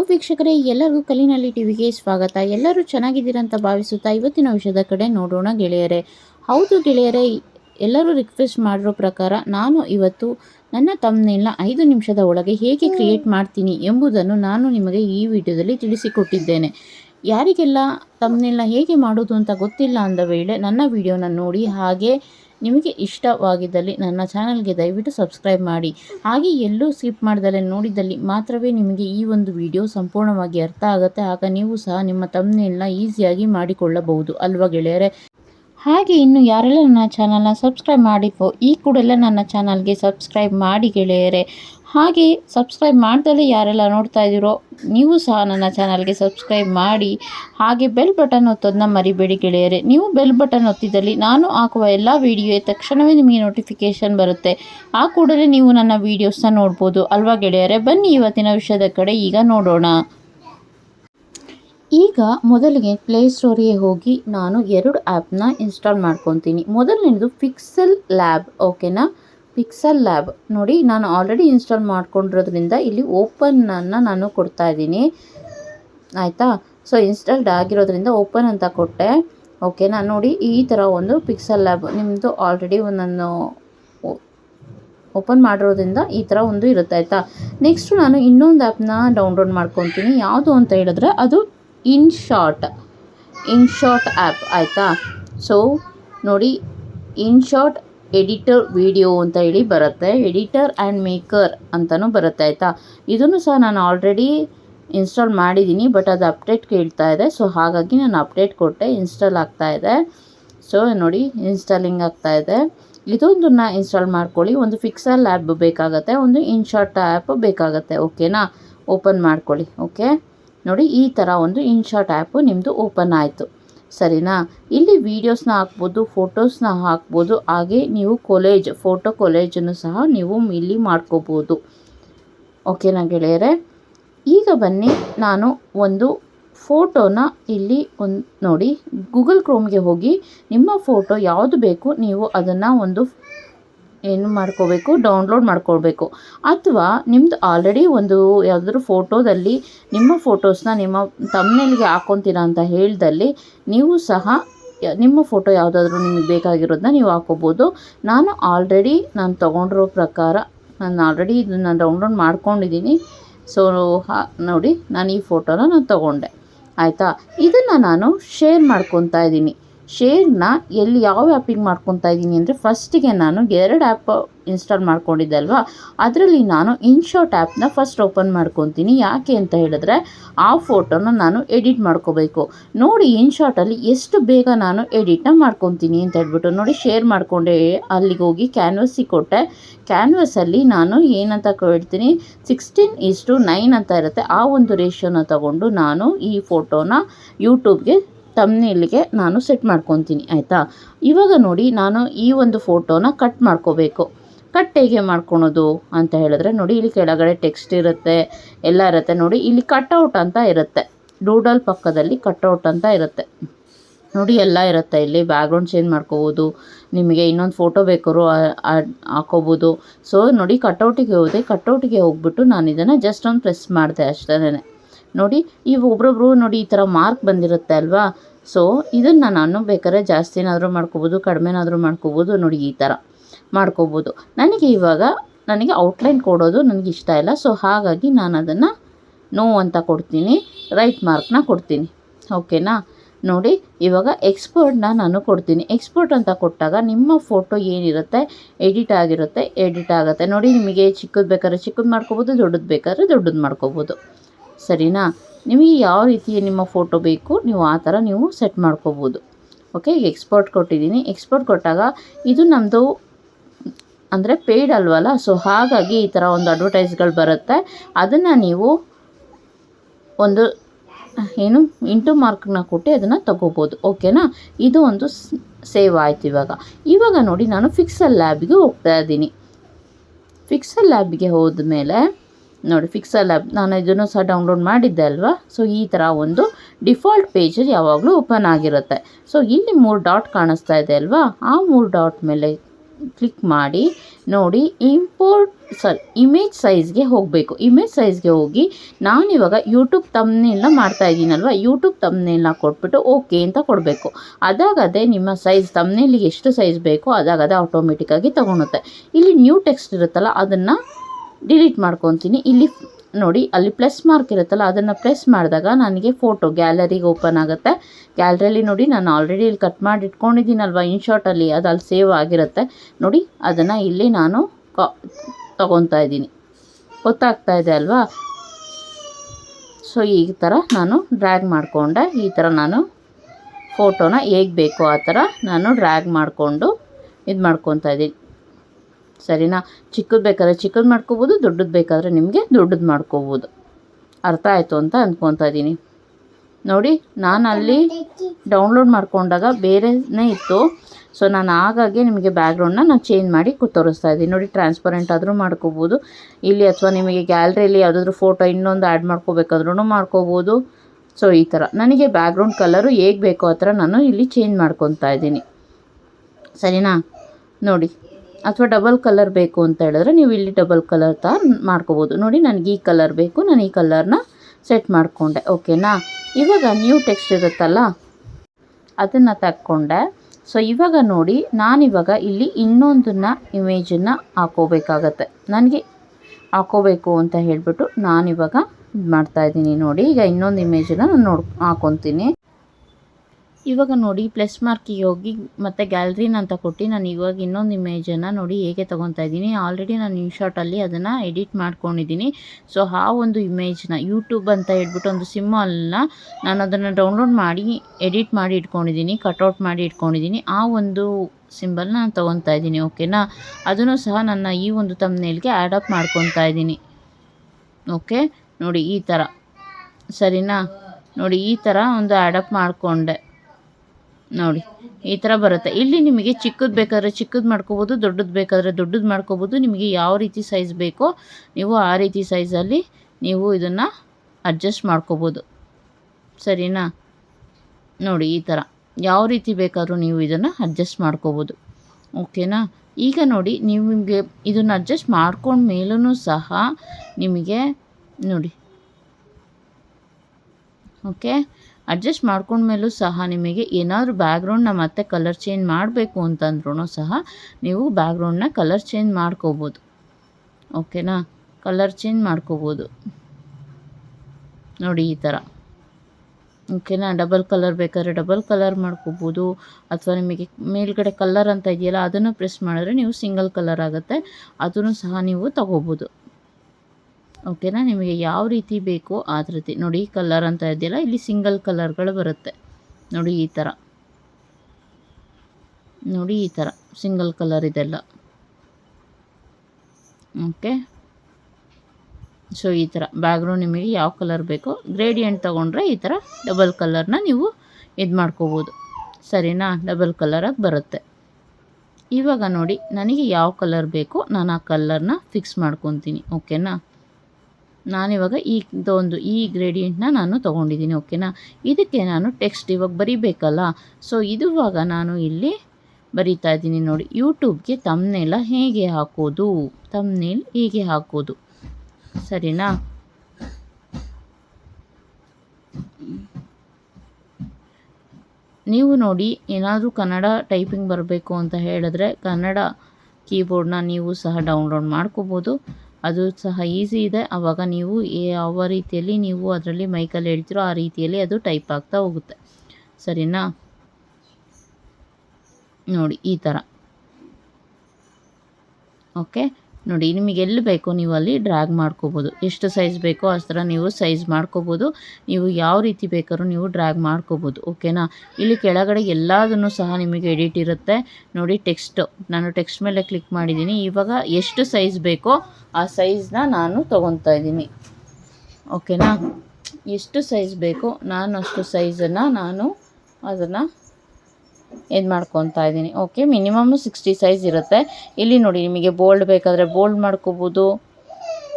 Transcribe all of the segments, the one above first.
Hello ವೀಕ್ಷಕರೇ ಎಲ್ಲರಿಗೂ ಕಲಿನಲ್ಲಿ ಟಿವಿಗೆ ಸ್ವಾಗತ. ಎಲ್ಲರೂ ಚೆನ್ನಾಗಿದ್ದೀರಂತ ಭಾವಿಸುತ್ತಾ ಇವತ್ತಿನ ವಿಷಯದ ಕಡೆ ನೋಡೋಣ ಗೆಳೆಯರೇ. ಹೌದು ಗೆಳೆಯರೇ ಎಲ್ಲರೂ ರಿಕ್ವೆಸ್ಟ್ ಮಾಡಿರೋ ಪ್ರಕಾರ ನಾನು ಇವತ್ತು ನನ್ನ ತಮ್ಮನೆಲ್ಲ ಐದು ನಿಮಿಷದ ಒಳಗೆ ಹೇಗೆ ಕ್ರಿಯೇಟ್ ಮಾಡ್ತೀನಿ ಎಂಬುದನ್ನು ನಾನು ನಿಮಗೆ ಈ ವಿಡಿಯೋದಲ್ಲಿ ತಿಳಿಸಿಕೊಟ್ಟಿದ್ದೇನೆ. ಯಾರಿಗೆಲ್ಲ ತಮ್ಮನೆಲ್ಲ ಹೇಗೆ ಮಾಡೋದು ಅಂತ ಗೊತ್ತಿಲ್ಲ ಅಂದ ವೇಳೆ ನನ್ನ ವಿಡಿಯೋನ ನೋಡಿ ಹಾಗೆ ನಿಮಗೆ ಇಷ್ಟವಾಗಿದ್ದಲ್ಲಿ ನನ್ನ ಚಾನಲ್ಗೆ ದಯವಿಟ್ಟು ಸಬ್ಸ್ಕ್ರೈಬ್ ಮಾಡಿ. ಹಾಗೆ ಎಲ್ಲೂ ಸ್ಕಿಪ್ ಮಾಡ್ದಲೇ ನೋಡಿದಲ್ಲಿ ಮಾತ್ರವೇ ನಿಮಗೆ ಈ ಒಂದು ವಿಡಿಯೋ ಸಂಪೂರ್ಣವಾಗಿ ಅರ್ಥ ಆಗುತ್ತೆ. ಆಗ ನೀವು ಸಹ ನಿಮ್ಮ ತಮ್ಮನೆಲ್ಲ ಈಸಿಯಾಗಿ ಮಾಡಿಕೊಳ್ಳಬಹುದು. ಅಲ್ವಾ ಗೆಳೆಯರೆ? ಹಾಗೆ ಇನ್ನು ಯಾರೆಲ್ಲ ನನ್ನ ಚಾನಲ್ನ ಸಬ್ಸ್ಕ್ರೈಬ್ ಮಾಡಿಕೋ ಈ ಕೂಡಲೇ ನನ್ನ ಚಾನಲ್ಗೆ ಸಬ್ಸ್ಕ್ರೈಬ್ ಮಾಡಿ ಗೆಳೆಯರೆ. ಹಾಗೆ ಸಬ್ಸ್ಕ್ರೈಬ್ ಮಾಡ್ದಲೇ ಯಾರೆಲ್ಲ ನೋಡ್ತಾ ಇದ್ದೀರೋ, ನೀವು ಸಹ ನನ್ನ ಚಾನಲ್ಗೆ ಸಬ್ಸ್ಕ್ರೈಬ್ ಮಾಡಿ, ಹಾಗೆ ಬೆಲ್ ಬಟನ್ ಒತ್ತೋದನ್ನ ಮರಿಬೇಡಿ ಗೆಳೆಯರೆ. ನೀವು ಬೆಲ್ ಬಟನ್ ಒತ್ತಿದಲ್ಲಿ ನಾನು ಹಾಕುವ ಎಲ್ಲ ವಿಡಿಯೋ ತಕ್ಷಣವೇ ನಿಮಗೆ ನೋಟಿಫಿಕೇಷನ್ ಬರುತ್ತೆ. ಆ ಕೂಡಲೇ ನೀವು ನನ್ನ ವೀಡಿಯೋಸ್ನ ನೋಡ್ಬೋದು. ಅಲ್ವಾ ಗೆಳೆಯರೆ? ಬನ್ನಿ ಇವತ್ತಿನ ವಿಷಯದ ಕಡೆ ಈಗ ನೋಡೋಣ. ಈಗ ಮೊದಲಿಗೆ ಪ್ಲೇಸ್ಟೋರಿಗೆ ಹೋಗಿ ನಾನು ಎರಡು ಆ್ಯಪ್ನ ಇನ್ಸ್ಟಾಲ್ ಮಾಡ್ಕೊತೀನಿ. ಮೊದಲನೇದು ಫಿಕ್ಸೆಲ್ ಲ್ಯಾಬ್ ಓಕೆನಾ ಪಿಕ್ಸೆಲ್ ಲ್ಯಾಬ್ ನೋಡಿ, ನಾನು ಆಲ್ರೆಡಿ ಇನ್ಸ್ಟಾಲ್ ಮಾಡ್ಕೊಂಡಿರೋದ್ರಿಂದ ಇಲ್ಲಿ ಓಪನನ್ನು ನಾನು ಕೊಡ್ತಾ ಇದ್ದೀನಿ. ಆಯಿತಾ? ಸೊ ಇನ್ಸ್ಟಾಲ್ಡ್ ಆಗಿರೋದ್ರಿಂದ ಓಪನ್ ಅಂತ ಕೊಟ್ಟೆ. ಓಕೆ ನಾನು ನೋಡಿ ಈ ಥರ ಒಂದು ಪಿಕ್ಸಲ್ ಲ್ಯಾಬ್ ನಿಮ್ಮದು ಆಲ್ರೆಡಿ ನಾನು ಓಪನ್ ಮಾಡಿರೋದ್ರಿಂದ ಈ ಥರ ಒಂದು ಇರುತ್ತೆ, ಆಯಿತಾ? ನೆಕ್ಸ್ಟು ನಾನು ಇನ್ನೊಂದು ಆ್ಯಪ್ನ ಡೌನ್ಲೋಡ್ ಮಾಡ್ಕೊತೀನಿ. ಯಾವುದು ಅಂತ ಹೇಳಿದ್ರೆ ಅದು in short in short app ಆಯಿತಾ? ಸೊ ನೋಡಿ ಇನ್ ಶಾರ್ಟ್ ಎಡಿಟರ್ ವಿಡಿಯೋ ಅಂತ ಹೇಳಿ ಬರುತ್ತೆ. ಎಡಿಟರ್ ಆ್ಯಂಡ್ ಮೇಕರ್ ಅಂತಲೂ ಬರುತ್ತೆ, ಆಯಿತಾ? ಇದನ್ನು ಸಹ ನಾನು ಆಲ್ರೆಡಿ ಇನ್ಸ್ಟಾಲ್ ಮಾಡಿದ್ದೀನಿ ಬಟ್ ಅದು ಅಪ್ಡೇಟ್ ಕೇಳ್ತಾ ಇದೆ. ಸೊ ಹಾಗಾಗಿ ನಾನು ಅಪ್ಡೇಟ್ ಕೊಟ್ಟೆ ಇನ್ಸ್ಟಾಲ್ ಆಗ್ತಾ ಇದೆ. ಸೊ ನೋಡಿ ಇನ್ಸ್ಟಾಲಿಂಗ್ ಆಗ್ತಾ ಇದೆ. ಇದೊಂದನ್ನು ಇನ್ಸ್ಟಾಲ್ ಮಾಡ್ಕೊಳ್ಳಿ. ಒಂದು ಫಿಕ್ಸಲ್ ಆ್ಯಪ್ ಬೇಕಾಗುತ್ತೆ, ಒಂದು ಇನ್ಶಾರ್ಟ್ ಆ್ಯಪ್ ಬೇಕಾಗುತ್ತೆ ಓಕೆನಾ ಓಪನ್ ಮಾಡ್ಕೊಳ್ಳಿ ಓಕೆ ನೋಡಿ, ಈ ಥರ ಒಂದು ಇನ್ಶಾರ್ಟ್ ಆ್ಯಪು ನಿಮ್ಮದು ಓಪನ್ ಆಯಿತು. ಸರಿನಾ? ಇಲ್ಲಿ ವೀಡಿಯೋಸ್ನ ಹಾಕ್ಬೋದು, ಫೋಟೋಸ್ನ ಹಾಕ್ಬೋದು, ಹಾಗೆ ನೀವು ಕೊಲೇಜ್ ಫೋಟೋ ಕೊಲೇಜನ್ನು ಸಹ ನೀವು ಇಲ್ಲಿ ಮಾಡ್ಕೋಬೋದು. ಓಕೆನಾ ಗೆಳೆಯರೆ? ಈಗ ಬನ್ನಿ, ನಾನು ಒಂದು ಫೋಟೋನ ಇಲ್ಲಿ ಒಂದು ನೋಡಿ ಗೂಗಲ್ ಕ್ರೋಮ್ಗೆ ಹೋಗಿ, ನಿಮ್ಮ ಫೋಟೋ ಯಾವುದು ಬೇಕು, ನೀವು ಅದನ್ನು ಒಂದು ಏನು ಮಾಡ್ಕೋಬೇಕು ಡೌನ್ಲೋಡ್ ಮಾಡ್ಕೊಳ್ಬೇಕು. ಅಥವಾ ನಿಮ್ಮದು ಆಲ್ರೆಡಿ ಒಂದು ಯಾವುದಾದ್ರೂ ಫೋಟೋದಲ್ಲಿ ನಿಮ್ಮ ಫೋಟೋಸ್ನ ನಿಮ್ಮ ತಮ್ಮನೇಲಿಗೆ ಹಾಕ್ಕೊತೀರಾ ಅಂತ ಹೇಳ್ದಲ್ಲಿ ನೀವು ಸಹ ನಿಮ್ಮ ಫೋಟೋ ಯಾವುದಾದ್ರೂ ನಿಮಗೆ ಬೇಕಾಗಿರೋದನ್ನ ನೀವು ಹಾಕೋಬೋದು. ನಾನು ಆಲ್ರೆಡಿ ನಾನು ತೊಗೊಂಡಿರೋ ಪ್ರಕಾರ ನಾನು ಆಲ್ರೆಡಿ ಇದನ್ನು ಡೌನ್ಲೋಡ್ ಮಾಡ್ಕೊಂಡಿದ್ದೀನಿ. ಸೊ ಹಾ, ನೋಡಿ ನಾನು ಈ ಫೋಟೋನ ನಾನು ತೊಗೊಂಡೆ. ಆಯಿತಾ? ಇದನ್ನು ನಾನು ಶೇರ್ ಮಾಡ್ಕೊತಾ ಇದ್ದೀನಿ. ಶೇರ್ನ ಎಲ್ಲಿ ಯಾವ ಆ್ಯಪಿಗೆ ಮಾಡ್ಕೊತಾ ಇದ್ದೀನಿ ಅಂದರೆ ಫಸ್ಟಿಗೆ ನಾನು ಎರಡು ಆ್ಯಪ್ ಇನ್ಸ್ಟಾಲ್ ಮಾಡ್ಕೊಂಡಿದ್ದೆ ಅಲ್ವಾ ಅದರಲ್ಲಿ ನಾನು ಇನ್ಶಾಟ್ ಆ್ಯಪ್ನ ಫಸ್ಟ್ ಓಪನ್ ಮಾಡ್ಕೊತೀನಿ. ಯಾಕೆ ಅಂತ ಹೇಳಿದ್ರೆ ಆ ಫೋಟೋನ ನಾನು ಎಡಿಟ್ ಮಾಡ್ಕೋಬೇಕು. ನೋಡಿ ಇನ್ಶಾಟಲ್ಲಿ ಎಷ್ಟು ಬೇಗ ನಾನು ಎಡಿಟ್ನ ಮಾಡ್ಕೊತೀನಿ ಅಂತ ಹೇಳ್ಬಿಟ್ಟು ನೋಡಿ ಶೇರ್ ಮಾಡಿಕೊಂಡೆ ಅಲ್ಲಿಗೆ ಹೋಗಿ ಕ್ಯಾನ್ವಸಿಗೆ ಕೊಟ್ಟೆ. ಕ್ಯಾನ್ವಸಲ್ಲಿ ನಾನು ಏನಂತ ಕೇಳ್ತೀನಿ? ಸಿಕ್ಸ್ಟೀನ್ ಇಷ್ಟು ನೈನ್ ಅಂತ ಇರುತ್ತೆ. ಆ ಒಂದು ರೇಷಿಯೋನ ತಗೊಂಡು ನಾನು ಈ ಫೋಟೋನ ಯೂಟ್ಯೂಬ್ಗೆ ತಮ್ಮನೇಲಿಗೆ ನಾನು ಸೆಟ್ ಮಾಡ್ಕೊತೀನಿ, ಆಯಿತಾ? ಇವಾಗ ನೋಡಿ, ನಾನು ಈ ಒಂದು ಫೋಟೋನ ಕಟ್ ಮಾಡ್ಕೋಬೇಕು. ಕಟ್ ಹೇಗೆ ಮಾಡ್ಕೊಳೋದು ಅಂತ ಹೇಳಿದ್ರೆ, ನೋಡಿ, ಇಲ್ಲಿ ಕೆಳಗಡೆ ಟೆಕ್ಸ್ಟ್ ಇರುತ್ತೆ, ಎಲ್ಲ ಇರುತ್ತೆ. ನೋಡಿ, ಇಲ್ಲಿ ಕಟ್ಔಟ್ ಅಂತ ಇರುತ್ತೆ. ಡೂಡಲ್ ಪಕ್ಕದಲ್ಲಿ ಕಟ್ಔಟ್ ಅಂತ ಇರುತ್ತೆ. ನೋಡಿ, ಎಲ್ಲ ಇರುತ್ತೆ. ಇಲ್ಲಿ ಬ್ಯಾಕ್ಗ್ರೌಂಡ್ ಚೇಂಜ್ ಮಾಡ್ಕೋಬೋದು. ನಿಮಗೆ ಇನ್ನೊಂದು ಫೋಟೋ ಬೇಕಾದ್ರು ಹಾಕೋಬೋದು. ಸೊ ನೋಡಿ ಕಟೌಟಿಗೆ ಹೋದೆ. ಕಟೌಟಿಗೆ ಹೋಗ್ಬಿಟ್ಟು ನಾನು ಇದನ್ನು ಜಸ್ಟ್ ಒಂದು ಪ್ರೆಸ್ ಮಾಡಿದೆ ಅಷ್ಟೇ ನೋಡಿ, ಈ ಒಬ್ರೊಬ್ರು ನೋಡಿ ಈ ಥರ ಮಾರ್ಕ್ ಬಂದಿರುತ್ತೆ ಅಲ್ವಾ? ಸೊ ಇದನ್ನು ನಾನು ಬೇಕಾದ್ರೆ ಜಾಸ್ತಿನಾದರೂ ಮಾಡ್ಕೋಬೋದು, ಕಡಿಮೆನಾದರೂ ಮಾಡ್ಕೋಬೋದು ನೋಡಿ ಈ ಥರ ಮಾಡ್ಕೋಬೋದು. ನನಗೆ ಇವಾಗ ನನಗೆ ಔಟ್ಲೈನ್ ಕೊಡೋದು ನನಗೆ ಇಷ್ಟ ಇಲ್ಲ. ಸೊ ಹಾಗಾಗಿ ನಾನು ಅದನ್ನು ನೋ ಅಂತ ಕೊಡ್ತೀನಿ. ರೈಟ್ ಮಾರ್ಕ್ನ ಕೊಡ್ತೀನಿ. ಓಕೆನಾ ನೋಡಿ, ಇವಾಗ ಎಕ್ಸ್ಪರ್ಟ್ನ ನಾನು ಕೊಡ್ತೀನಿ. ಎಕ್ಸ್ಪೋರ್ಟ್ ಅಂತ ಕೊಟ್ಟಾಗ ನಿಮ್ಮ ಫೋಟೋ ಏನಿರುತ್ತೆ ಎಡಿಟ್ ಆಗಿರುತ್ತೆ ಎಡಿಟ್ ಆಗುತ್ತೆ. ನೋಡಿ, ನಿಮಗೆ ಚಿಕ್ಕದು ಬೇಕಾದ್ರೆ ಚಿಕ್ಕದು ಮಾಡ್ಕೋಬೋದು, ದೊಡ್ಡದು ಬೇಕಾದ್ರೆ ದೊಡ್ಡದು ಮಾಡ್ಕೋಬೋದು. ಸರಿನಾ? ನಿಮಗೆ ಯಾವ ರೀತಿ ನಿಮ್ಮ ಫೋಟೋ ಬೇಕು, ನೀವು ಆ ಥರ ನೀವು ಸೆಟ್ ಮಾಡ್ಕೋಬೋದು. ಓಕೆ ಈಗ ಎಕ್ಸ್ಪೋರ್ಟ್ ಕೊಟ್ಟಿದ್ದೀನಿ. ಎಕ್ಸ್ಪರ್ಟ್ ಕೊಟ್ಟಾಗ ಇದು ನಮ್ಮದು ಅಂದರೆ ಪೇಯ್ಡ್ ಅಲ್ವಲ್ಲ ಸೊ ಹಾಗಾಗಿ ಈ ಥರ ಒಂದು ಅಡ್ವರ್ಟೈಸ್ಗಳು ಬರುತ್ತೆ. ಅದನ್ನು ನೀವು ಒಂದು, ಏನು ಇಂಟು ಮಾರ್ಕ್ನ ಕೊಟ್ಟು ಅದನ್ನು ತಗೋಬೋದು. ಓಕೆನಾ ಇದು ಒಂದು ಸೇವ್ ಆಯಿತು ಇವಾಗ. ಇವಾಗ ನೋಡಿ, ನಾನು ಫಿಕ್ಸಲ್ ಲ್ಯಾಬ್ಗೆ ಹೋಗ್ತಾ ಇದ್ದೀನಿ. ಫಿಕ್ಸಲ್ ಲ್ಯಾಬ್ಗೆ ಹೋದ್ಮೇಲೆ ನೋಡಿ ಫಿಕ್ಸಲ್ ಆ್ಯಪ್ ನಾನು ಇದನ್ನು ಸಹ ಡೌನ್ಲೋಡ್ ಮಾಡಿದ್ದೆ ಅಲ್ವಾ? ಸೊ ಈ ಥರ ಒಂದು ಡಿಫಾಲ್ಟ್ ಪೇಜ್ ಯಾವಾಗಲೂ ಓಪನ್ ಆಗಿರುತ್ತೆ. ಸೊ ಇಲ್ಲಿ ಮೂರು ಡಾಟ್ ಕಾಣಿಸ್ತಾ ಇದೆ ಅಲ್ವಾ? ಆ ಮೂರು ಡಾಟ್ ಮೇಲೆ ಕ್ಲಿಕ್ ಮಾಡಿ, ನೋಡಿ ಇಂಪೋರ್ಟ್ ಸಾರಿ ಇಮೇಜ್ ಸೈಜ್ಗೆ ಹೋಗಬೇಕು. ಇಮೇಜ್ ಸೈಜ್ಗೆ ಹೋಗಿ ನಾನಿವಾಗ ಯೂಟ್ಯೂಬ್ ತಮ್ನೇಲ್ನ ಮಾಡ್ತಾ ಇದ್ದೀನಲ್ವ ಯೂಟ್ಯೂಬ್ ತಮ್ನೇಲ್ನ ಕೊಟ್ಬಿಟ್ಟು ಓಕೆ ಅಂತ ಕೊಡಬೇಕು. ಅದಾಗದೇ ನಿಮ್ಮ ಸೈಜ್ ತಮ್ನೇಲಿಗೆ ಎಷ್ಟು ಸೈಜ್ ಬೇಕೋ ಅದಾಗದೇ ಆಟೋಮೆಟಿಕ್ಕಾಗಿ ತೊಗೊಳುತ್ತೆ. ಇಲ್ಲಿ ನ್ಯೂ ಟೆಕ್ಸ್ಟ್ ಇರುತ್ತಲ್ಲ, ಅದನ್ನು ಡಿಲೀಟ್ ಮಾಡ್ಕೊತೀನಿ. ಇಲ್ಲಿ ನೋಡಿ, ಅಲ್ಲಿ ಪ್ಲಸ್ ಮಾರ್ಕ್ ಇರುತ್ತಲ್ಲ, ಅದನ್ನು ಪ್ರೆಸ್ ಮಾಡಿದಾಗ ನನಗೆ ಫೋಟೋ ಗ್ಯಾಲರಿಗೆ ಓಪನ್ ಆಗುತ್ತೆ. ಗ್ಯಾಲರಿಯಲ್ಲಿ ನೋಡಿ, ನಾನು ಆಲ್ರೆಡಿ ಇಲ್ಲಿ ಕಟ್ ಮಾಡಿ ಇಟ್ಕೊಂಡಿದ್ದೀನಲ್ವ ಇನ್ಶಾರ್ಟಲ್ಲಿ ಅದು ಅಲ್ಲಿ ಸೇವ್ ಆಗಿರುತ್ತೆ. ನೋಡಿ, ಅದನ್ನು ಇಲ್ಲಿ ನಾನು ಕಾ ತೊಗೊತಾ ಇದ್ದೀನಿ. ಗೊತ್ತಾಗ್ತಾ ಇದೆ ಅಲ್ವಾ? ಸೊ ಈ ಥರ ನಾನು ಡ್ರ್ಯಾಗ್ ಮಾಡಿಕೊಂಡೆ. ಈ ಥರ ನಾನು ಫೋಟೋನ ಹೇಗೆ ಬೇಕೋ ಆ ಥರ ನಾನು ಡ್ರ್ಯಾಗ್ ಮಾಡಿಕೊಂಡು ಇದು ಮಾಡ್ಕೊತಾ ಇದ್ದೀನಿ. ಸರಿನಾ? ಚಿಕ್ಕದು ಬೇಕಾದ್ರೆ ಚಿಕ್ಕದು ಮಾಡ್ಕೋಬೋದು, ದೊಡ್ಡದು ಬೇಕಾದರೆ ನಿಮಗೆ ದೊಡ್ಡದು ಮಾಡ್ಕೋಬೋದು. ಅರ್ಥ ಆಯಿತು ಅಂತ ಅಂದ್ಕೊತಾ ಇದ್ದೀನಿ ನೋಡಿ ನಾನು ಅಲ್ಲಿ ಡೌನ್ಲೋಡ್ ಮಾಡ್ಕೊಂಡಾಗ ಬೇರೆನೇ ಇತ್ತು. ಸೊ ನಾನು ಹಾಗಾಗಿ ನಿಮಗೆ ಬ್ಯಾಕ್ಗ್ರೌಂಡನ್ನ ನಾನು ಚೇಂಜ್ ಮಾಡಿ ತೋರಿಸ್ತಾ ಇದ್ದೀನಿ ನೋಡಿ ಟ್ರಾನ್ಸ್ಪರೆಂಟ್ ಆದರೂ ಮಾಡ್ಕೋಬೋದು. ಇಲ್ಲಿ ಅಥವಾ ನಿಮಗೆ ಗ್ಯಾಲ್ರಿಯಲ್ಲಿ ಯಾವುದಾದ್ರೂ ಫೋಟೋ ಇನ್ನೊಂದು ಆ್ಯಡ್ ಮಾಡ್ಕೋಬೇಕಾದ್ರೂ ಮಾಡ್ಕೋಬೋದು. ಸೊ ಈ ಥರ ನನಗೆ ಬ್ಯಾಕ್ಗ್ರೌಂಡ್ ಕಲರು ಹೇಗೆ ಬೇಕೋ ಆ ಥರ ನಾನು ಇಲ್ಲಿ ಚೇಂಜ್ ಮಾಡ್ಕೊತಾ ಇದ್ದೀನಿ ಸರಿನಾ? ನೋಡಿ. ಅಥವಾ ಡಬಲ್ ಕಲರ್ ಬೇಕು ಅಂತ ಹೇಳಿದ್ರೆ ನೀವು ಇಲ್ಲಿ ಡಬಲ್ ಕಲರ್ ತ ಮಾಡ್ಕೋಬೋದು. ನೋಡಿ, ನನಗೆ ಈ ಕಲರ್ ಬೇಕು, ನಾನು ಈ ಕಲರ್ನ ಸೆಟ್ ಮಾಡಿಕೊಂಡೆ. ಓಕೆನಾ ಇವಾಗ ನ್ಯೂ ಟೆಕ್ಸ್ಟ್ ಇರುತ್ತಲ್ಲ, ಅದನ್ನು ತಕ್ಕೊಂಡೆ. ಸೊ ಇವಾಗ ನೋಡಿ, ನಾನಿವಾಗ ಇಲ್ಲಿ ಇನ್ನೊಂದನ್ನ ಇಮೇಜನ್ನು ಹಾಕೋಬೇಕಾಗತ್ತೆ. ನನಗೆ ಹಾಕೋಬೇಕು ಅಂತ ಹೇಳಿಬಿಟ್ಟು ನಾನಿವಾಗ ಇದು ಮಾಡ್ತಾಯಿದ್ದೀನಿ ನೋಡಿ. ಈಗ ಇನ್ನೊಂದು ಇಮೇಜನ್ನು ನಾನು ನೋಡ್ ಇವಾಗ ನೋಡಿ ಪ್ಲಸ್ ಮಾರ್ಕಿಗೆ ಹೋಗಿ ಮತ್ತು ಗ್ಯಾಲ್ರಿನ ಅಂತ ಕೊಟ್ಟು ನಾನು ಇವಾಗ ಇನ್ನೊಂದು ಇಮೇಜನ್ನು ನೋಡಿ ಹೇಗೆ ತೊಗೊತಾ ಇದ್ದೀನಿ. ಆಲ್ರೆಡಿ ನಾನು ಇನ್ಶಾರ್ಟಲ್ಲಿ ಅದನ್ನು ಎಡಿಟ್ ಮಾಡ್ಕೊಂಡಿದ್ದೀನಿ. ಸೊ ಆ ಒಂದು ಇಮೇಜ್ನ ಯೂಟ್ಯೂಬ್ ಅಂತ ಹೇಳ್ಬಿಟ್ಟು ಒಂದು ಸಿಮ್ಮಲ್ನ ನಾನು ಅದನ್ನು ಡೌನ್ಲೋಡ್ ಮಾಡಿ ಎಡಿಟ್ ಮಾಡಿ ಇಟ್ಕೊಂಡಿದ್ದೀನಿ ಕಟ್ಔಟ್ ಮಾಡಿ ಇಟ್ಕೊಂಡಿದ್ದೀನಿ. ಆ ಒಂದು ಸಿಂಬಲ್ನ ನಾನು ತೊಗೊತಾ ಇದ್ದೀನಿ ಓಕೆನಾ ಅದನ್ನು ಸಹ ನನ್ನ ಈ ಒಂದು ತಮ್ಮನೇಲ್ಗೆ ಆ್ಯಡಪ್ ಮಾಡ್ಕೊತಾ ಇದ್ದೀನಿ ಓಕೆ ನೋಡಿ, ಈ ಥರ ಸರಿನಾ? ನೋಡಿ, ಈ ಥರ ಒಂದು ಆ್ಯಡಪ್ ಮಾಡಿಕೊಂಡೆ. ನೋಡಿ, ಈ ಥರ ಬರುತ್ತೆ. ಇಲ್ಲಿ ನಿಮಗೆ ಚಿಕ್ಕದು ಬೇಕಾದ್ರೆ ಚಿಕ್ಕದು ಮಾಡ್ಕೋಬೋದು, ದೊಡ್ಡದು ಬೇಕಾದರೆ ದೊಡ್ಡದು ಮಾಡ್ಕೋಬೋದು. ನಿಮಗೆ ಯಾವ ರೀತಿ ಸೈಜ್ ಬೇಕೋ ನೀವು ಆ ರೀತಿ ಸೈಜಲ್ಲಿ ನೀವು ಇದನ್ನು ಅಡ್ಜಸ್ಟ್ ಮಾಡ್ಕೋಬೋದು. ಸರಿನಾ? ನೋಡಿ, ಈ ಥರ ಯಾವ ರೀತಿ ಬೇಕಾದರೂ ನೀವು ಇದನ್ನು ಅಡ್ಜಸ್ಟ್ ಮಾಡ್ಕೋಬೋದು. ಓಕೆನಾ? ಈಗ ನೋಡಿ ನಿಮಗೆ ಇದನ್ನು ಅಡ್ಜಸ್ಟ್ ಮಾಡ್ಕೊಂಡ ಮೇಲೂ ಸಹ ನಿಮಗೆ ನೋಡಿ. ಓಕೆ? ಅಡ್ಜಸ್ಟ್ ಮಾಡ್ಕೊಂಡ್ಮೇಲೂ ಸಹ ನಿಮಗೆ ಏನಾದರೂ ಬ್ಯಾಗ್ರೌಂಡ್ನ ಮತ್ತೆ ಕಲರ್ ಚೇಂಜ್ ಮಾಡಬೇಕು ಅಂತಂದ್ರೂ ಸಹ ನೀವು ಬ್ಯಾಕ್ಗ್ರೌಂಡ್ನ ಕಲರ್ ಚೇಂಜ್ ಮಾಡ್ಕೋಬೋದು. ಓಕೆನಾ ಕಲರ್ ಚೇಂಜ್ ಮಾಡ್ಕೋಬೋದು. ನೋಡಿ ಈ ಥರ ಓಕೆನಾ ಡಬಲ್ ಕಲರ್ ಬೇಕಾದ್ರೆ ಡಬಲ್ ಕಲರ್ ಮಾಡ್ಕೋಬೋದು. ಅಥವಾ ನಿಮಗೆ ಮೇಲ್ಗಡೆ ಕಲರ್ ಅಂತ ಇದೆಯಲ್ಲ, ಅದನ್ನು ಪ್ರೆಸ್ ಮಾಡಿದ್ರೆ ನೀವು ಸಿಂಗಲ್ ಕಲರ್ ಆಗುತ್ತೆ. ಅದನ್ನು ಸಹ ನೀವು ತಗೋಬೋದು. ಓಕೆನಾ ನಿಮಗೆ ಯಾವ ರೀತಿ ಬೇಕೋ ಆ ರೀತಿ ನೋಡಿ ಕಲರ್ ಅಂತ ಇದೆಯಲ್ಲ, ಇಲ್ಲಿ ಸಿಂಗಲ್ ಕಲರ್ಗಳು ಬರುತ್ತೆ. ನೋಡಿ, ಈ ಥರ ನೋಡಿ, ಈ ಥರ ಸಿಂಗಲ್ ಕಲರ್ ಇದೆಲ್ಲ. ಓಕೆ ಸೊ ಈ ಥರ ಬ್ಯಾಗ್ರೌಂಡ್ ನಿಮಗೆ ಯಾವ ಕಲರ್ ಬೇಕೋ ಗ್ರೇಡಿಯಂಟ್ ತೊಗೊಂಡ್ರೆ ಈ ಥರ ಡಬಲ್ ಕಲರ್ನ ನೀವು ಇದು ಮಾಡ್ಕೋಬೋದು. ಸರಿನಾ? ಡಬಲ್ ಕಲರಾಗಿ ಬರುತ್ತೆ. ಇವಾಗ ನೋಡಿ, ನನಗೆ ಯಾವ ಕಲರ್ ಬೇಕೋ, ನಾನು ಆ ಕಲರ್ನ ಫಿಕ್ಸ್ ಮಾಡ್ಕೊತೀನಿ. ಓಕೆನಾ ನಾನಿವಾಗ ಈ ಒಂದು ಈ ಗ್ರೇಡಿಯಂಟ್ನ ನಾನು ತೊಗೊಂಡಿದ್ದೀನಿ, ಓಕೆನಾ? ಇದಕ್ಕೆ ನಾನು ಟೆಕ್ಸ್ಟ್ ಇವಾಗ ಬರಿಬೇಕಲ್ಲ? ಸೊ, ಇದುವಾಗ ನಾನು ಇಲ್ಲಿ ಬರಿತಾ ಇದ್ದೀನಿ ನೋಡಿ. ಯೂಟ್ಯೂಬ್ಗೆ ತಮ್ನೆಲ್ಲ ಹೇಗೆ ಹಾಕೋದು? ತಮ್ನೇಲ್ ಹೇಗೆ ಹಾಕೋದು? ಸರಿನಾ? ನೀವು ನೋಡಿ, ಏನಾದರೂ ಕನ್ನಡ ಟೈಪಿಂಗ್ ಬರಬೇಕು ಅಂತ ಹೇಳಿದ್ರೆ ಕನ್ನಡ ಕೀಬೋರ್ಡ್ನ ನೀವು ಸಹ ಡೌನ್ಲೋಡ್ ಮಾಡ್ಕೋಬೋದು. ಅದು ಸಹ ಈಸಿ ಇದೆ. ಆವಾಗ ನೀವು ಯಾವ ರೀತಿಯಲ್ಲಿ ನೀವು ಅದರಲ್ಲಿ ಮೈಕಲ್ಲಿ ಹೇಳ್ತಿರೋ ಆ ರೀತಿಯಲ್ಲಿ ಅದು ಟೈಪ್ ಆಗ್ತಾ ಹೋಗುತ್ತೆ. ಸರಿನಾ? ನೋಡಿ, ಈ ಥರ ಓಕೆ ನೋಡಿ, ನಿಮಗೆ ಎಲ್ಲಿ ಬೇಕೋ ನೀವು ಅಲ್ಲಿ ಡ್ರ್ಯಾಗ್ ಮಾಡ್ಕೋಬೋದು. ಎಷ್ಟು ಸೈಜ್ ಬೇಕೋ ಆ ಥರ ನೀವು ಸೈಜ್ ಮಾಡ್ಕೋಬೋದು. ನೀವು ಯಾವ ರೀತಿ ಬೇಕಾದ್ರೂ ನೀವು ಡ್ರ್ಯಾಗ್ ಮಾಡ್ಕೋಬೋದು, ಓಕೆನಾ? ಇಲ್ಲಿ ಕೆಳಗಡೆ ಎಲ್ಲದನ್ನು ಸಹ ನಿಮಗೆ ಎಡಿಟ್ ಇರುತ್ತೆ. ನೋಡಿ, ಟೆಕ್ಸ್ಟ್. ನಾನು ಟೆಕ್ಸ್ಟ್ ಮೇಲೆ ಕ್ಲಿಕ್ ಮಾಡಿದ್ದೀನಿ. ಇವಾಗ ಎಷ್ಟು ಸೈಜ್ ಬೇಕೋ ಆ ಸೈಜ್ನ ನಾನು ತೊಗೊತಾ ಇದ್ದೀನಿ. ಓಕೆನಾ? ಎಷ್ಟು ಸೈಜ್ ಬೇಕೋ ನಾನು ಅಷ್ಟು ಸೈಜನ್ನು ನಾನು ಅದನ್ನು ಇದು ಮಾಡ್ಕೊತಾ ಇದ್ದೀನಿ. ಓಕೆ ಮಿನಿಮಮ್ ಸಿಕ್ಸ್ಟಿ ಸೈಜ್ ಇರುತ್ತೆ. ಇಲ್ಲಿ ನೋಡಿ ನಿಮಗೆ ಬೋಲ್ಡ್ ಬೇಕಾದರೆ ಬೋಲ್ಡ್ ಮಾಡ್ಕೋಬೋದು.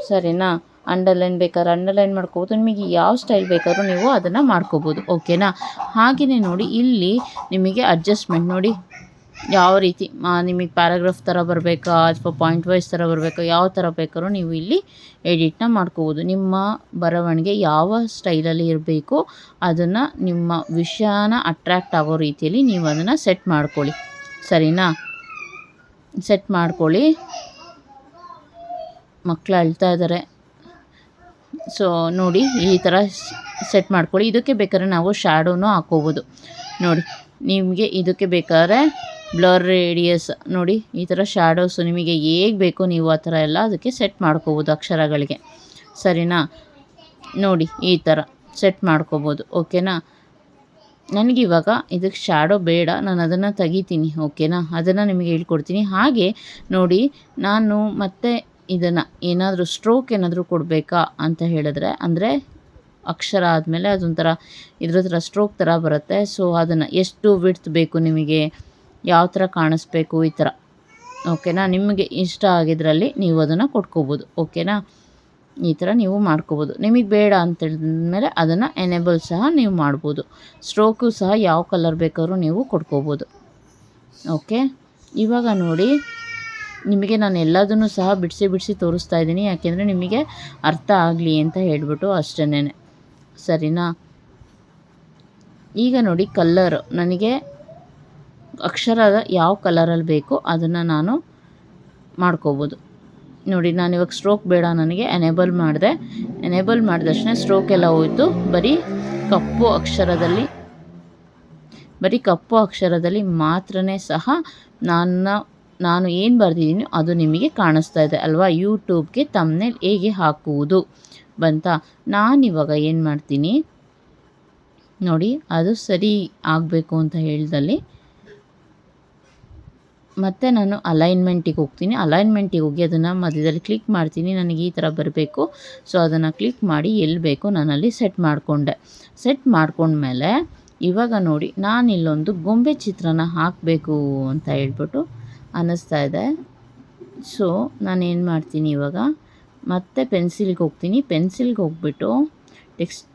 ಸರಿನಾ? ಅಂಡರ್ಲೈನ್ ಬೇಕಾದ್ರೆ ಅಂಡರ್ಲೈನ್ ಮಾಡ್ಕೋಬೋದು. ನಿಮಗೆ ಯಾವ ಸ್ಟೈಲ್ ಬೇಕಾದರೂ ನೀವು ಅದನ್ನು ಮಾಡ್ಕೋಬೋದು. ಓಕೆನಾ ಹಾಗೆಯೇ ನೋಡಿ, ಇಲ್ಲಿ ನಿಮಗೆ ಅಡ್ಜಸ್ಟ್ಮೆಂಟ್ ನೋಡಿ. ಯಾವ ರೀತಿ ನಿಮಗೆ ಪ್ಯಾರಾಗ್ರಾಫ್ ಥರ ಬರಬೇಕಾ, ಅಥವಾ ಪಾಯಿಂಟ್ ವೈಸ್ ಥರ ಬರಬೇಕಾ, ಯಾವ ಥರ ಬೇಕಾದ್ರೂ ನೀವು ಇಲ್ಲಿ ಎಡಿಟ್ನ ಮಾಡ್ಕೋಬೋದು. ನಿಮ್ಮ ಬರವಣಿಗೆ ಯಾವ ಸ್ಟೈಲಲ್ಲಿ ಇರಬೇಕು, ಅದನ್ನು ನಿಮ್ಮ ವಿಷಯನ ಅಟ್ರ್ಯಾಕ್ಟ್ ಆಗೋ ರೀತಿಯಲ್ಲಿ ನೀವು ಅದನ್ನು ಸೆಟ್ ಮಾಡ್ಕೊಳ್ಳಿ. ಸರಿನಾ? ಸೆಟ್ ಮಾಡ್ಕೊಳ್ಳಿ. ಮಕ್ಕಳು ಅಳ್ತಾ ಇದ್ದಾರೆ ಸೊ ನೋಡಿ, ಈ ಥರ ಸೆಟ್ ಮಾಡ್ಕೊಳ್ಳಿ. ಇದಕ್ಕೆ ಬೇಕಾದ್ರೆ ನಾವು ಶ್ಯಾಡೋನು ಹಾಕೋಬೋದು. ನೋಡಿ, ನಿಮಗೆ ಇದಕ್ಕೆ ಬೇಕಾದ್ರೆ ಬ್ಲರ್ ರೇಡಿಯಸ್ ನೋಡಿ, ಈ ಥರ ಶ್ಯಾಡೋಸು ನಿಮಗೆ ಹೇಗೆ ಬೇಕೋ ನೀವು ಆ ಥರ ಎಲ್ಲ ಅದಕ್ಕೆ ಸೆಟ್ ಮಾಡ್ಕೋಬೋದು ಅಕ್ಷರಗಳಿಗೆ. ಸರಿನಾ? ನೋಡಿ, ಈ ಥರ ಸೆಟ್ ಮಾಡ್ಕೋಬೋದು, ಓಕೆನಾ? ನನಗಿವಾಗ ಇದಕ್ಕೆ ಶ್ಯಾಡೋ ಬೇಡ, ನಾನು ಅದನ್ನು ತೆಗಿತೀನಿ, ಓಕೆನಾ? ಅದನ್ನು ನಿಮಗೆ ಹೇಳ್ಕೊಡ್ತೀನಿ. ಹಾಗೆ ನೋಡಿ, ನಾನು ಮತ್ತೆ ಇದನ್ನು ಏನಾದರೂ ಸ್ಟ್ರೋಕ್ ಏನಾದರೂ ಕೊಡಬೇಕಾ ಅಂತ ಹೇಳಿದ್ರೆ, ಅಂದರೆ ಅಕ್ಷರ ಆದಮೇಲೆ ಅದೊಂಥರ ಇದ್ರ ಥರ ಸ್ಟ್ರೋಕ್ ಥರ ಬರುತ್ತೆ. ಸೊ ಅದನ್ನು ಎಷ್ಟು ವಿಡ್ತ್ ಬೇಕು ನಿಮಗೆ? ಯಾವ ಥರ ಕಾಣಿಸ್ಬೇಕು ಈ ಥರ ಓಕೆನಾ ನಿಮಗೆ ಇಷ್ಟ ಆಗಿದ್ರಲ್ಲಿ ನೀವು ಅದನ್ನು ಕೊಟ್ಕೋಬೋದು. ಓಕೆನಾ ಈ ಥರ ನೀವು ಮಾಡ್ಕೋಬೋದು. ನಿಮಗೆ ಬೇಡ ಅಂತೇಳಿದ್ಮೇಲೆ ಅದನ್ನು ಎನೇಬಲ್ ಸಹ ನೀವು ಮಾಡ್ಬೋದು. ಸ್ಟ್ರೋಕು ಸಹ ಯಾವ ಕಲರ್ ಬೇಕಾದ್ರೂ ನೀವು ಕೊಟ್ಕೋಬೋದು. ಓಕೆ ಇವಾಗ ನೋಡಿ, ನಿಮಗೆ ನಾನು ಎಲ್ಲದನ್ನು ಸಹ ಬಿಡಿಸಿ ಬಿಡಿಸಿ ತೋರಿಸ್ತಾ ಇದ್ದೀನಿ. ಯಾಕೆಂದರೆ ನಿಮಗೆ ಅರ್ಥ ಆಗಲಿ ಅಂತ ಹೇಳಿಬಿಟ್ಟು ಅಷ್ಟೇ ಸರಿನಾ? ಈಗ ನೋಡಿ ಕಲ್ಲರ್ ನನಗೆ ಅಕ್ಷರದ ಯಾವ ಕಲರಲ್ಲಿ ಬೇಕೋ ಅದನ್ನು ನಾನು ಮಾಡ್ಕೋಬೋದು. ನೋಡಿ, ನಾನು ಇವಾಗ ಸ್ಟ್ರೋಕ್ ಬೇಡ ನನಗೆ ಎನೇಬಲ್ ಮಾಡಿದೆ. ಎನೇಬಲ್ ಮಾಡಿದ ತಕ್ಷಣ ಸ್ಟ್ರೋಕ್ ಎಲ್ಲ ಹೋಯಿತು. ಬರೀ ಕಪ್ಪು ಅಕ್ಷರದಲ್ಲಿ, ಬರೀ ಕಪ್ಪು ಅಕ್ಷರದಲ್ಲಿ ಮಾತ್ರ ಸಹ ನನ್ನ, ನಾನು ಏನು ಬರೆದಿದ್ದೀನಿ ಅದು ನಿಮಗೆ ಕಾಣಿಸ್ತಾ ಇದೆ ಅಲ್ವಾ? ಯೂಟ್ಯೂಬ್ಗೆ ತಮ್ಮನೇಲಿ ಹೇಗೆ ಹಾಕುವುದು ಬಂತಾ? ನಾನಿವಾಗ ಏನು ಮಾಡ್ತೀನಿ? ನೋಡಿ, ಅದು ಸರಿ ಆಗಬೇಕು ಅಂತ ಹೇಳ್ದಲ್ಲಿ ಮತ್ತು ನಾನು ಅಲೈನ್ಮೆಂಟಿಗೆ ಹೋಗ್ತೀನಿ. ಅಲೈನ್ಮೆಂಟಿಗೆ ಹೋಗಿ ಅದನ್ನು ಮಧ್ಯದಲ್ಲಿ ಕ್ಲಿಕ್ ಮಾಡ್ತೀನಿ. ನನಗೆ ಈ ಥರ ಬರಬೇಕು. ಸೊ ಅದನ್ನು ಕ್ಲಿಕ್ ಮಾಡಿ ಎಲ್ಲಿ ಬೇಕು ನಾನಲ್ಲಿ ಸೆಟ್ ಮಾಡಿಕೊಂಡೆ. ಸೆಟ್ ಮಾಡಿಕೊಂಡ್ಮೇಲೆ ಇವಾಗ ನೋಡಿ, ನಾನು ಇಲ್ಲೊಂದು ಗೊಂಬೆ ಚಿತ್ರನ ಹಾಕಬೇಕು ಅಂತ ಹೇಳ್ಬಿಟ್ಟು ಅನ್ನಿಸ್ತಾ ಇದೆ. ಸೊ ನಾನೇನು ಮಾಡ್ತೀನಿ ಇವಾಗ? ಮತ್ತೆ ಪೆನ್ಸಿಲ್ಗೆ ಹೋಗ್ತೀನಿ. ಪೆನ್ಸಿಲ್ಗೆ ಹೋಗ್ಬಿಟ್ಟು ಟೆಕ್ಸ್ಟ್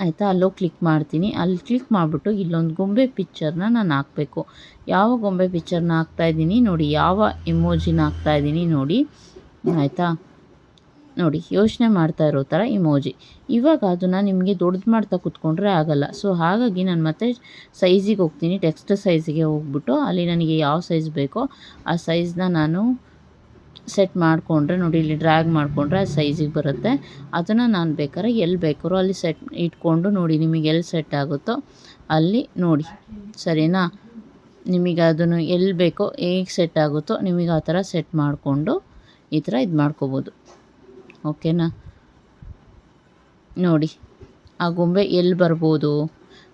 ಆಯಿತಾ? ಅಲ್ಲೋಗಿ ಕ್ಲಿಕ್ ಮಾಡ್ತೀನಿ. ಅಲ್ಲಿ ಕ್ಲಿಕ್ ಮಾಡಿಬಿಟ್ಟು ಇಲ್ಲೊಂದು ಗೊಂಬೆ ಪಿಕ್ಚರ್ನ ನಾನು ಹಾಕಬೇಕು. ಯಾವ ಗೊಂಬೆ ಪಿಕ್ಚರ್ನ ಹಾಕ್ತಾಯಿದ್ದೀನಿ ನೋಡಿ. ಯಾವ ಇಮೋಜಿನ ಹಾಕ್ತಾಯಿದ್ದೀನಿ ನೋಡಿ. ಆಯಿತಾ? ನೋಡಿ, ಯೋಚನೆ ಮಾಡ್ತಾ ಇರೋ ಥರ ಇಮೋಜಿ ಇವಾಗ ಅದನ್ನು ನಿಮಗೆ ದೊಡ್ಡದು ಮಾಡ್ತಾ ಕೂತ್ಕೊಂಡ್ರೆ ಆಗಲ್ಲ. ಸೊ ಹಾಗಾಗಿ ನಾನು ಮತ್ತೆ ಸೈಜಿಗೆ ಹೋಗ್ತೀನಿ. ಟೆಕ್ಸ್ಟ್ ಸೈಜಿಗೆ ಹೋಗ್ಬಿಟ್ಟು ಅಲ್ಲಿ ನನಗೆ ಯಾವ ಸೈಜ್ ಬೇಕೋ ಆ ಸೈಜ್ನ ನಾನು ಸೆಟ್ ಮಾಡಿಕೊಂಡ್ರೆ ನೋಡಿ, ಇಲ್ಲಿ ಡ್ರ್ಯಾಗ್ ಮಾಡಿಕೊಂಡ್ರೆ ಆ ಸೈಜಿಗೆ ಬರುತ್ತೆ. ಅದನ್ನು ನಾನು ಬೇಕಾದ್ರೆ ಎಲ್ಲಿ ಬೇಕಾದ್ರೂ ಅಲ್ಲಿ ಸೆಟ್ ಇಟ್ಕೊಂಡು ನೋಡಿ ನಿಮಗೆ ಎಲ್ಲಿ ಸೆಟ್ ಆಗುತ್ತೋ ಅಲ್ಲಿ ನೋಡಿ. ಸರಿನಾ? ನಿಮಗೆ ಅದನ್ನು ಎಲ್ಲಿ ಬೇಕೋ ಹೇಗೆ ಸೆಟ್ ಆಗುತ್ತೋ ನಿಮಗೆ ಆ ಥರ ಸೆಟ್ ಮಾಡಿಕೊಂಡು ಈ ಥರ ಇದು ಮಾಡ್ಕೋಬೋದು. ಓಕೆನಾ? ನೋಡಿ, ಆ ಗೊಂಬೆ ಎಲ್ಲಿ ಬರ್ಬೋದು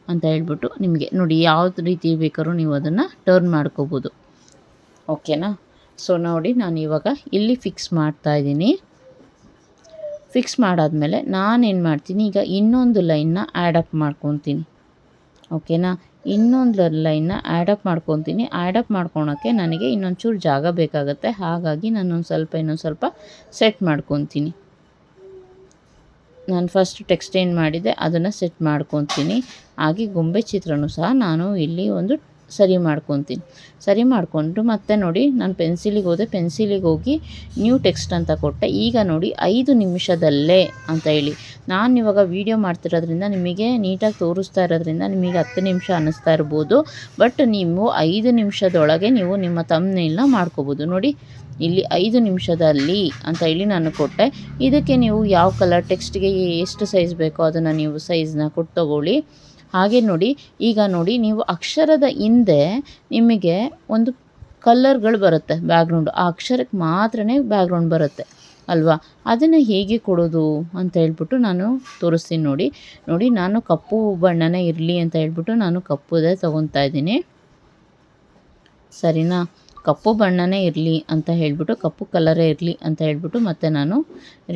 ಅಂತ ಹೇಳ್ಬಿಟ್ಟು ನಿಮಗೆ ನೋಡಿ ಯಾವ ರೀತಿ ಬೇಕಾದ್ರೂ ನೀವು ಅದನ್ನು ಟರ್ನ್ ಮಾಡ್ಕೋಬೋದು. ಓಕೆನಾ? ಸೊ ನೋಡಿ, ನಾನು ಇವಾಗ ಇಲ್ಲಿ ಫಿಕ್ಸ್ ಮಾಡ್ತಾ ಇದ್ದೀನಿ. ಫಿಕ್ಸ್ ಮಾಡಾದಮೇಲೆ ನಾನೇನು ಮಾಡ್ತೀನಿ, ಈಗ ಇನ್ನೊಂದು ಲೈನ್ನ ಆ್ಯಡಪ್ ಮಾಡ್ಕೊತೀನಿ. ಓಕೆನಾ ಇನ್ನೊಂದು ಲೈನ್ನ ಆ್ಯಡಪ್ ಮಾಡ್ಕೊತೀನಿ. ಆ್ಯಡಪ್ ಮಾಡ್ಕೊಳೋಕ್ಕೆ ನನಗೆ ಇನ್ನೊಂಚೂರು ಜಾಗ ಬೇಕಾಗುತ್ತೆ. ಹಾಗಾಗಿ ನಾನು ಒಂದು ಸ್ವಲ್ಪ ಇನ್ನೊಂದು ಸ್ವಲ್ಪ ಸೆಟ್ ಮಾಡ್ಕೊತೀನಿ. ನಾನು ಫಸ್ಟ್ ಟೆಕ್ಸ್ಟ್ ಮಾಡಿದೆ ಅದನ್ನು ಸೆಟ್ ಮಾಡ್ಕೊತೀನಿ. ಹಾಗೆ ಗೊಂಬೆ ಚಿತ್ರನೂ ಸಹ ನಾನು ಇಲ್ಲಿ ಒಂದು ಸರಿ ಮಾಡ್ಕೊತೀನಿ. ಸರಿ ಮಾಡಿಕೊಂಡು ಮತ್ತೆ ನೋಡಿ ನಾನು ಪೆನ್ಸಿಲಿಗೆ ಹೋದೆ. ಪೆನ್ಸಿಲಿಗೆ ಹೋಗಿ ನ್ಯೂ ಟೆಕ್ಸ್ಟ್ ಅಂತ ಕೊಟ್ಟೆ. ಈಗ ನೋಡಿ ಐದು ನಿಮಿಷದಲ್ಲೇ ಅಂತ ಹೇಳಿ. ನಾನು ಇವಾಗ ವೀಡಿಯೋ ಮಾಡ್ತಿರೋದ್ರಿಂದ ನಿಮಗೆ ನೀಟಾಗಿ ತೋರಿಸ್ತಾ ಇರೋದ್ರಿಂದ ನಿಮಗೆ ಹತ್ತು ನಿಮಿಷ ಅನ್ನಿಸ್ತಾ ಇರ್ಬೋದು. ಬಟ್ ನೀವು ಐದು ನಿಮಿಷದೊಳಗೆ ನೀವು ನಿಮ್ಮ ತಮ್ಮನೆಲ್ಲ ಮಾಡ್ಕೋಬೋದು. ನೋಡಿ ಇಲ್ಲಿ ಐದು ನಿಮಿಷದಲ್ಲಿ ಅಂತ ಹೇಳಿ ನಾನು ಕೊಟ್ಟೆ. ಇದಕ್ಕೆ ನೀವು ಯಾವ ಕಲರ್ ಟೆಕ್ಸ್ಟ್ಗೆ ಎಷ್ಟು ಸೈಜ್ ಬೇಕೋ ಅದನ್ನು ನೀವು ಸೈಜ್ನ ಕೊಟ್ಟು ತಗೊಳ್ಳಿ. ಹಾಗೆ ನೋಡಿ, ಈಗ ನೋಡಿ, ನೀವು ಅಕ್ಷರದ ಹಿಂದೆ ನಿಮಗೆ ಒಂದು ಕಲ್ಲರ್ಗಳು ಬರುತ್ತೆ ಬ್ಯಾಕ್ಗ್ರೌಂಡು ಆ ಅಕ್ಷರಕ್ಕೆ ಮಾತ್ರನೇ ಬ್ಯಾಕ್ಗ್ರೌಂಡ್ ಬರುತ್ತೆ, ಅಲ್ವಾ? ಅದನ್ನು ಹೇಗೆ ಕೊಡೋದು ಅಂತ ಹೇಳ್ಬಿಟ್ಟು ನಾನು ತೋರಿಸ್ತೀನಿ ನೋಡಿ. ನೋಡಿ, ನಾನು ಕಪ್ಪು ಬಣ್ಣನೇ ಇರಲಿ ಅಂತ ಹೇಳ್ಬಿಟ್ಟು ನಾನು ಕಪ್ಪುದೇ ತೊಗೊತಾ ಇದ್ದೀನಿ. ಸರಿನಾ? ಕಪ್ಪು ಬಣ್ಣನೇ ಇರಲಿ ಅಂತ ಹೇಳಿಬಿಟ್ಟು, ಕಪ್ಪು ಕಲರೇ ಇರಲಿ ಅಂತ ಹೇಳ್ಬಿಟ್ಟು ಮತ್ತೆ ನಾನು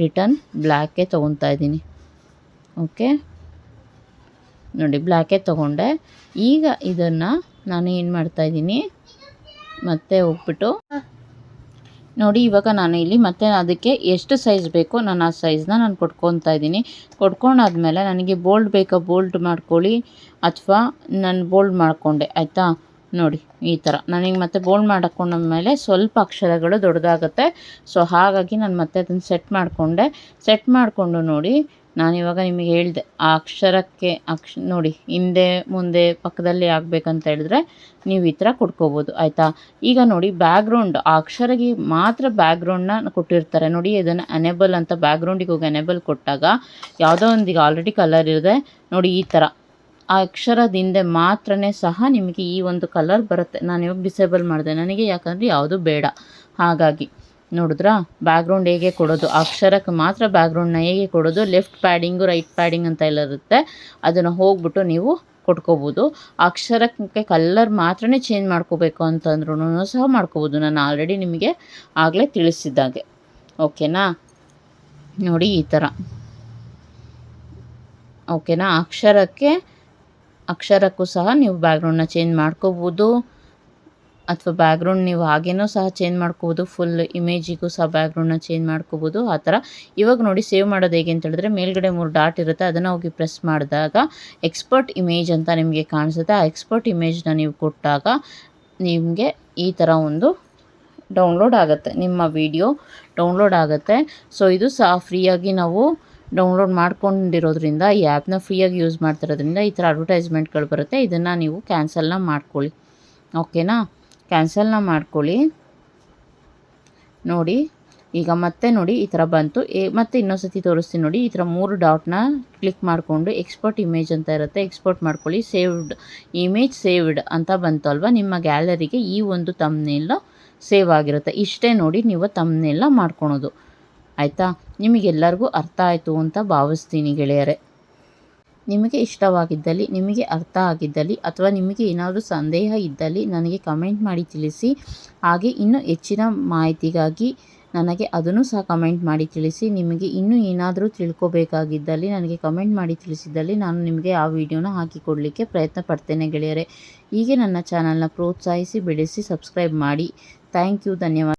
ರಿಟರ್ನ್ ಬ್ಲ್ಯಾಕೇ ತೊಗೊತಾ ಇದ್ದೀನಿ. ಓಕೆ ನೋಡಿ ಬ್ಲ್ಯಾಕೇ ತೊಗೊಂಡೆ. ಈಗ ಇದನ್ನು ನಾನು ಏನು ಮಾಡ್ತಾಯಿದ್ದೀನಿ ಮತ್ತೆ ಹೋಗ್ಬಿಟ್ಟು ನೋಡಿ, ಇವಾಗ ನಾನು ಇಲ್ಲಿ ಮತ್ತೆ ಅದಕ್ಕೆ ಎಷ್ಟು ಸೈಜ್ ಬೇಕೋ ನಾನು ಆ ಸೈಜ್ನ ನಾನು ಕೊಟ್ಕೊತಾ ಇದ್ದೀನಿ. ಕೊಟ್ಕೊಂಡಾದ್ಮೇಲೆ ನನಗೆ ಬೋಲ್ಡ್ ಬೇಕಾ ಬೋಲ್ಡ್ ಮಾಡ್ಕೊಳ್ಳಿ, ಅಥವಾ ನಾನು ಬೋಲ್ಡ್ ಮಾಡಿಕೊಂಡೆ, ಆಯಿತಾ? ನೋಡಿ, ಈ ಥರ ನನಗೆ ಮತ್ತೆ ಬೋಲ್ಡ್ ಮಾಡಕೊಂಡ ಮೇಲೆ ಸ್ವಲ್ಪ ಅಕ್ಷರಗಳು ದೊಡ್ಡದಾಗುತ್ತೆ. ಸೊ ಹಾಗಾಗಿ ನಾನು ಮತ್ತೆ ಅದನ್ನು ಸೆಟ್ ಮಾಡಿಕೊಂಡೆ. ಸೆಟ್ ಮಾಡಿಕೊಂಡು ನೋಡಿ ನಾನಿವಾಗ ನಿಮಗೆ ಹೇಳಿದೆ, ಆ ಅಕ್ಷರಕ್ಕೆ ಅಕ್ಷ, ನೋಡಿ, ಹಿಂದೆ, ಮುಂದೆ, ಪಕ್ಕದಲ್ಲಿ ಆಗಬೇಕಂತ ಹೇಳಿದ್ರೆ ನೀವು ಈ ಥರ ಕೊಟ್ಕೋಬೋದು ಆಯಿತಾ? ಈಗ ನೋಡಿ ಬ್ಯಾಕ್ಗ್ರೌಂಡ್ ಆ ಅಕ್ಷರಕ್ಕೆ ಮಾತ್ರ ಬ್ಯಾಕ್ಗ್ರೌಂಡ್ನ ಕೊಟ್ಟಿರ್ತಾರೆ. ನೋಡಿ, ಇದನ್ನು ಅನೇಬಲ್ ಅಂತ ಬ್ಯಾಕ್ಗ್ರೌಂಡಿಗೆ ಹೋಗಿ ಅನೇಬಲ್ ಕೊಟ್ಟಾಗ ಯಾವುದೋ ಒಂದೀಗ ಆಲ್ರೆಡಿ ಕಲರ್ ಇರದೆ ನೋಡಿ, ಈ ಥರ. ಆ ಅಕ್ಷರದ ಹಿಂದೆ ಮಾತ್ರನೇ ಸಹ ನಿಮಗೆ ಈ ಒಂದು ಕಲರ್ ಬರುತ್ತೆ. ನಾನು ಇವಾಗ ಡಿಸೇಬಲ್ ಮಾಡಿದೆ. ನನಗೆ ಯಾಕಂದರೆ ಯಾವುದು ಬೇಡ. ಹಾಗಾಗಿ. ನೋಡಿದ್ರಾ? ಬ್ಯಾಕ್ಗ್ರೌಂಡ್ ಹೇಗೆ ಕೊಡೋದು? ಅಕ್ಷರಕ್ಕೆ ಮಾತ್ರ ಬ್ಯಾಕ್ಗ್ರೌಂಡ್ನ ಹೇಗೆ ಕೊಡೋದು? ಲೆಫ್ಟ್ ಪ್ಯಾಡಿಂಗು ರೈಟ್ ಪ್ಯಾಡಿಂಗ್ ಅಂತ ಎಲ್ಲ ಇರುತ್ತೆ. ಅದನ್ನು ಹೋಗ್ಬಿಟ್ಟು ನೀವು ಕೊಟ್ಕೋಬೋದು. ಅಕ್ಷರಕ್ಕೆ ಕಲ್ಲರ್ ಮಾತ್ರನೇ ಚೇಂಜ್ ಮಾಡ್ಕೋಬೇಕು ಅಂತಂದ್ರೂ ಸಹ ಮಾಡ್ಕೋಬೋದು. ನಾನು ಆಲ್ರೆಡಿ ನಿಮಗೆ ಆಗಲೇ ತಿಳಿಸಿದ್ದಾಗೆ. ಓಕೆನಾ ನೋಡಿ ಈ ಥರ ಓಕೆನಾ ಅಕ್ಷರಕ್ಕೆ, ಅಕ್ಷರಕ್ಕೂ ಸಹ ನೀವು ಬ್ಯಾಕ್ಗ್ರೌಂಡನ್ನ ಚೇಂಜ್ ಮಾಡ್ಕೋಬೋದು. ಅಥವಾ ಬ್ಯಾಗ್ರೌಂಡ್ ನೀವು ಹಾಗೇನೂ ಸಹ ಚೇಂಜ್ ಮಾಡ್ಕೋಬೋದು ಫುಲ್ ಇಮೇಜಿಗೂ ಸಹ ಬ್ಯಾಗ್ರೌಂಡನ್ನ ಚೇಂಜ್ ಮಾಡ್ಕೋಬೋದು, ಆ ಥರ. ಇವಾಗ ನೋಡಿ ಸೇವ್ ಮಾಡೋದು ಹೇಗೆ ಅಂತ ಹೇಳಿದ್ರೆ ಮೇಲ್ಗಡೆ ಮೂರು ಡಾಟ್ ಇರುತ್ತೆ, ಅದನ್ನು ಹೋಗಿ ಪ್ರೆಸ್ ಮಾಡಿದಾಗ ಎಕ್ಸ್ಪರ್ಟ್ ಇಮೇಜ್ ಅಂತ ನಿಮಗೆ ಕಾಣಿಸುತ್ತೆ. ಆ ಎಕ್ಸ್ಪರ್ಟ್ ಇಮೇಜ್ನ ನೀವು ಕೊಟ್ಟಾಗ ನಿಮಗೆ ಈ ಥರ ಒಂದು ಡೌನ್ಲೋಡ್ ಆಗುತ್ತೆ, ನಿಮ್ಮ ವಿಡಿಯೋ ಡೌನ್ಲೋಡ್ ಆಗುತ್ತೆ. ಸೊ ಇದು ಸಹ ಫ್ರೀಯಾಗಿ ನಾವು ಡೌನ್ಲೋಡ್ ಮಾಡ್ಕೊಂಡಿರೋದ್ರಿಂದ, ಈ ಆ್ಯಪ್ನ ಫ್ರೀಯಾಗಿ ಯೂಸ್ ಮಾಡ್ತಿರೋದ್ರಿಂದ ಈ ಥರ ಅಡ್ವರ್ಟೈಸ್ಮೆಂಟ್ಗಳು ಬರುತ್ತೆ. ಇದನ್ನು ನೀವು ಕ್ಯಾನ್ಸಲ್ನ ಮಾಡ್ಕೊಳ್ಳಿ. ಓಕೆನಾ ಕ್ಯಾನ್ಸಲ್ನ ಮಾಡ್ಕೊಳ್ಳಿ. ನೋಡಿ, ಈಗ ಮತ್ತೆ ನೋಡಿ ಈ ಥರ ಬಂತು. ಮತ್ತೆ ಇನ್ನೊಂದು ಸತಿ ತೋರಿಸ್ತೀನಿ ನೋಡಿ, ಈ ಥರ ಮೂರು ಡಾಟ್ನ ಕ್ಲಿಕ್ ಮಾಡಿಕೊಂಡು ಎಕ್ಸ್ಪೋರ್ಟ್ ಇಮೇಜ್ ಅಂತ ಇರುತ್ತೆ ಎಕ್ಸ್ಪೋರ್ಟ್ ಮಾಡ್ಕೊಳ್ಳಿ. ಸೇವ್ಡ್ ಇಮೇಜ್ ಸೇವ್ಡ್ ಅಂತ ಬಂತು ಅಲ್ವಾ? ನಿಮ್ಮ ಗ್ಯಾಲರಿಗೆ ಈ ಒಂದು ತಮ್ಮನೆಲ್ಲ ಸೇವ್ ಆಗಿರುತ್ತೆ. ಇಷ್ಟೇ ನೋಡಿ ನೀವು ತಮ್ನೆಲ್ಲ ಮಾಡ್ಕೊಳೋದು. ಆಯಿತಾ? ನಿಮಗೆಲ್ಲರಿಗೂ ಅರ್ಥ ಆಯಿತು ಅಂತ ಭಾವಿಸ್ತೀನಿ ಗೆಳೆಯರೆ. ನಿಮಗೆ ಇಷ್ಟವಾಗಿದ್ದಲ್ಲಿ, ನಿಮಗೆ ಅರ್ಥ ಆಗಿದ್ದಲ್ಲಿ ಅಥವಾ ನಿಮಗೆ ಏನಾದರೂ ಸಂದೇಹ ಇದ್ದಲ್ಲಿ ನನಗೆ ಕಮೆಂಟ್ ಮಾಡಿ ತಿಳಿಸಿ. ಹಾಗೆ ಇನ್ನೂ ಹೆಚ್ಚಿನ ಮಾಹಿತಿಗಾಗಿ ನನಗೆ ಅದನ್ನು ಸಹ ಕಮೆಂಟ್ ಮಾಡಿ ತಿಳಿಸಿ. ನಿಮಗೆ ಇನ್ನೂ ಏನಾದರೂ ತಿಳ್ಕೊಬೇಕಾಗಿದ್ದಲ್ಲಿ ನನಗೆ ಕಮೆಂಟ್ ಮಾಡಿ ತಿಳಿಸಿದ್ದಲ್ಲಿ ನಾನು ನಿಮಗೆ ಆ ವಿಡಿಯೋನ ಹಾಕಿಕೊಡಲಿಕ್ಕೆ ಪ್ರಯತ್ನ ಪಡ್ತೇನೆ ಗೆಳೆಯರೆ. ಹೀಗೆ ನನ್ನ ಚಾನಲ್ನ ಪ್ರೋತ್ಸಾಹಿಸಿ, ಬೆಳೆಸಿ, ಸಬ್ಸ್ಕ್ರೈಬ್ ಮಾಡಿ. ಥ್ಯಾಂಕ್ ಯು, ಧನ್ಯವಾದ.